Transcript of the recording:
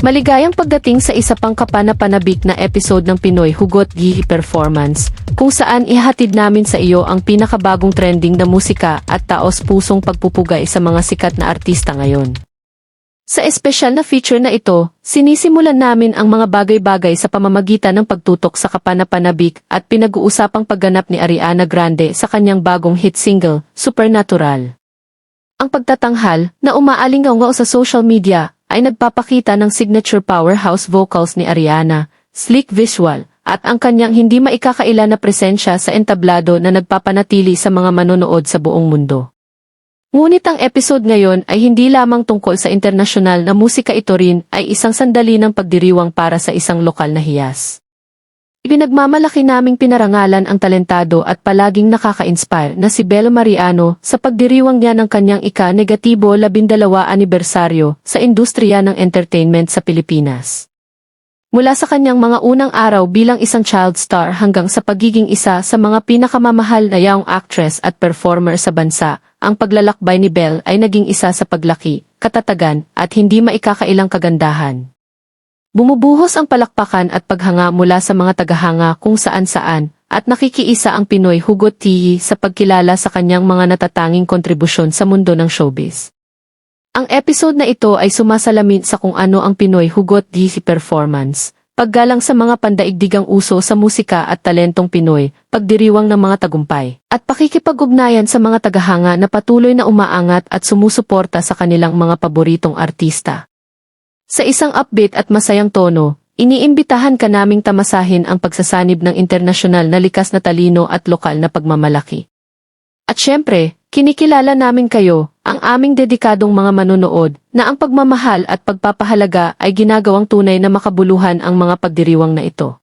Maligayang pagdating sa isa pang kapanapanabik na episode ng Pinoy Hugot Gihi Performance, kung saan ihatid namin sa iyo ang pinakabagong trending na musika at taos pusong pagpupugay sa mga sikat na artista ngayon. Sa espesyal na feature na ito, sinisimulan namin ang mga bagay-bagay sa pamamagitan ng pagtutok sa kapanapanabik at pinag-uusapang pagganap ni Ariana Grande sa kanyang bagong hit single, Supernatural. Ang pagtatanghal, na umaalingaw sa social media, ay nagpapakita ng signature powerhouse vocals ni Ariana, sleek visual, at ang kanyang hindi maikakaila na presensya sa entablado na nagpapanatili sa mga manonood sa buong mundo. Ngunit ang episode ngayon ay hindi lamang tungkol sa internasyonal na musika ito rin ay isang sandali ng pagdiriwang para sa isang lokal na hiyas. Ipinagmamalaki naming pinarangalan ang talentado at palaging nakaka-inspire na si Belo Mariano sa pagdiriwang niya ng kanyang ika-negatibo labindalawa anibersaryo sa industriya ng entertainment sa Pilipinas. Mula sa kanyang mga unang araw bilang isang child star hanggang sa pagiging isa sa mga pinakamamahal na young actress at performer sa bansa, ang paglalakbay ni Belle ay naging isa sa paglaki, katatagan, at hindi maikakailang kagandahan. Bumubuhos ang palakpakan at paghanga mula sa mga tagahanga kung saan-saan, at nakikiisa ang Pinoy Hugot Tihi sa pagkilala sa kanyang mga natatanging kontribusyon sa mundo ng showbiz. Ang episode na ito ay sumasalamin sa kung ano ang Pinoy Hugot Tihi performance, paggalang sa mga pandaigdigang uso sa musika at talentong Pinoy, pagdiriwang ng mga tagumpay, at pakikipag-ugnayan sa mga tagahanga na patuloy na umaangat at sumusuporta sa kanilang mga paboritong artista. Sa isang upbeat at masayang tono, iniimbitahan ka naming tamasahin ang pagsasanib ng internasyonal na likas na talino at lokal na pagmamalaki. At syempre, kinikilala namin kayo, ang aming dedikadong mga manunood, na ang pagmamahal at pagpapahalaga ay ginagawang tunay na makabuluhan ang mga pagdiriwang na ito.